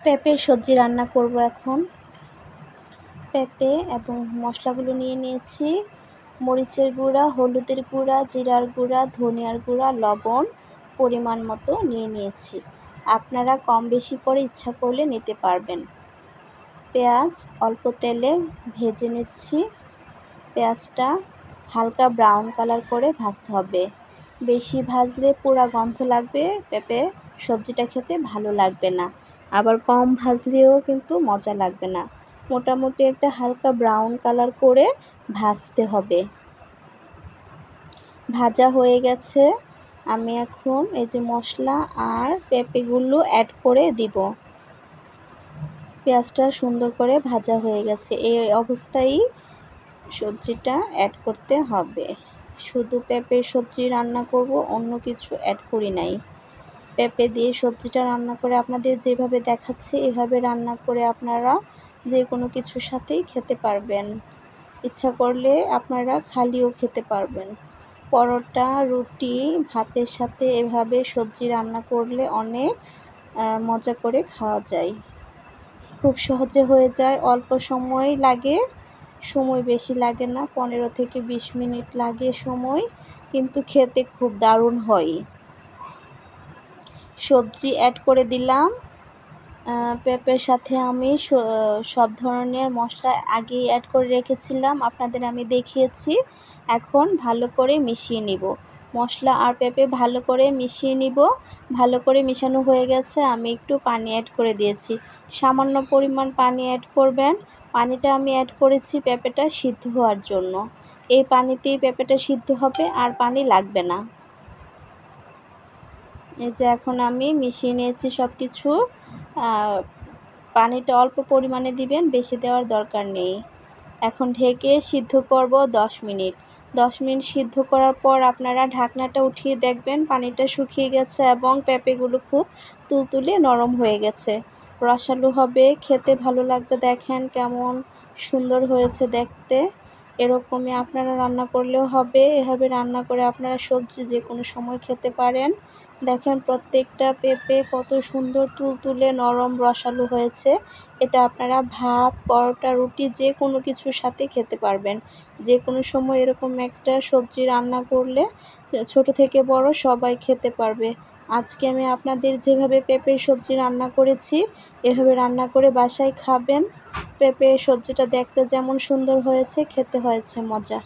পেঁপের সবজি রান্না করব এখন। পেঁপে এবং মশলাগুলো নিয়ে নিয়েছি। মরিচের গুঁড়া, হলুদের গুঁড়া, জিরার গুঁড়া, ধনিয়ার গুঁড়া, লবণ পরিমাণ মতো নিয়ে নিয়েছি। আপনারা কম বেশি করে ইচ্ছা করলে নিতে পারবেন। পেঁয়াজ, অল্প তেলে ভেজে নিচ্ছি। পেঁয়াজটা হালকা ব্রাউন কালার করে ভাজতে হবে। বেশি ভাজলে পোড়া গন্ধ লাগবে, পেঁপে সবজিটা খেতে ভালো লাগবে না। আবার কম ভাজলেও কিন্তু মজা লাগবে না। মোটামুটি একটা হালকা ব্রাউন কালার করে ভাজতে হবে। ভাজা হয়ে গেছে। আমি এখন এই যে মশলা আর পেঁপেগুলো অ্যাড করে দিব। পেঁয়াজটা সুন্দর করে ভাজা হয়ে গেছে। এই অবস্থায় সবজিটা অ্যাড করতে হবে। শুধু পেঁপের সবজি রান্না করব, অন্য কিছু অ্যাড করি নাই। পেঁপে দিয়ে সবজিটা রান্না করে আপনাদের যেভাবে দেখাচ্ছে, এভাবে রান্না করে আপনারা যে কোনো কিছুর সাথেই খেতে পারবেন। ইচ্ছা করলে আপনারা খালিও খেতে পারবেন। পরোটা, রুটি, ভাতের সাথে এভাবে সবজি রান্না করলে অনেক মজা করে খাওয়া যায়। খুব সহজে হয়ে যায়, অল্প সময় লাগে, সময় বেশি লাগে না, পনেরো থেকে বিশ মিনিট লাগে সময়, কিন্তু খেতে খুব দারুণ হয়। সবজি অ্যাড করে দিলাম। পেঁপের সাথে আমি সব ধরনের মশলা আগেই অ্যাড করে রেখেছিলাম। আপনাদের আমি দেখিয়েছি। এখন ভালো করে মিশিয়ে নিব। মশলা আর পেঁপে ভালো করে মিশিয়ে নিব। ভালো করে মিশানো হয়ে গেছে। আমি একটু পানি অ্যাড করে দিয়েছি। সামান্য পরিমাণ পানি অ্যাড করবেন। পানিটা আমি অ্যাড করেছি পেঁপেটা সিদ্ধ হওয়ার জন্য। এই পানিতেই পেঁপেটা সিদ্ধ হবে। আর পানি লাগবে না। এই যে এখন আমি মিশিয়ে নিয়েছি সব কিছু পানিটা অল্প পরিমাণে দিবেন, বেশি দেওয়ার দরকার নেই। এখন ঢেকে সিদ্ধ করব দশ মিনিট। দশ মিনিট সিদ্ধ করার পর আপনারা ঢাকনাটা উঠিয়ে দেখবেন, পানিটা শুকিয়ে গেছে এবং পেঁপেগুলো খুব তুলতুলে নরম হয়ে গেছে। রসালো হবে, খেতে ভালো লাগবে, দেখেন কেমন সুন্দর হয়েছে দেখতে। এরকমই আপনারা রান্না করলেও হবে। এভাবে রান্না করে আপনারা সবজি যে কোনো সময় খেতে পারেন। দেখেন প্রত্যেকটা পেঁপে কত সুন্দর তুলতুলে নরম রসালো হয়েছে। এটা আপনারা ভাত, পরোটা, রুটি যে কোনো কিছুর সাথে খেতে পারবেন। যে কোনো সময় এরকম একটা সবজি রান্না করলে ছোট থেকে বড় সবাই খেতে পারবে। আজকে আমি আপনাদের যেভাবে পেঁপের সবজি রান্না করেছি, এভাবে রান্না করে বাসায় খাবেন। পেঁপে সবজিটা দেখতে যেমন সুন্দর হয়েছে খেতে হয়েছে মজা।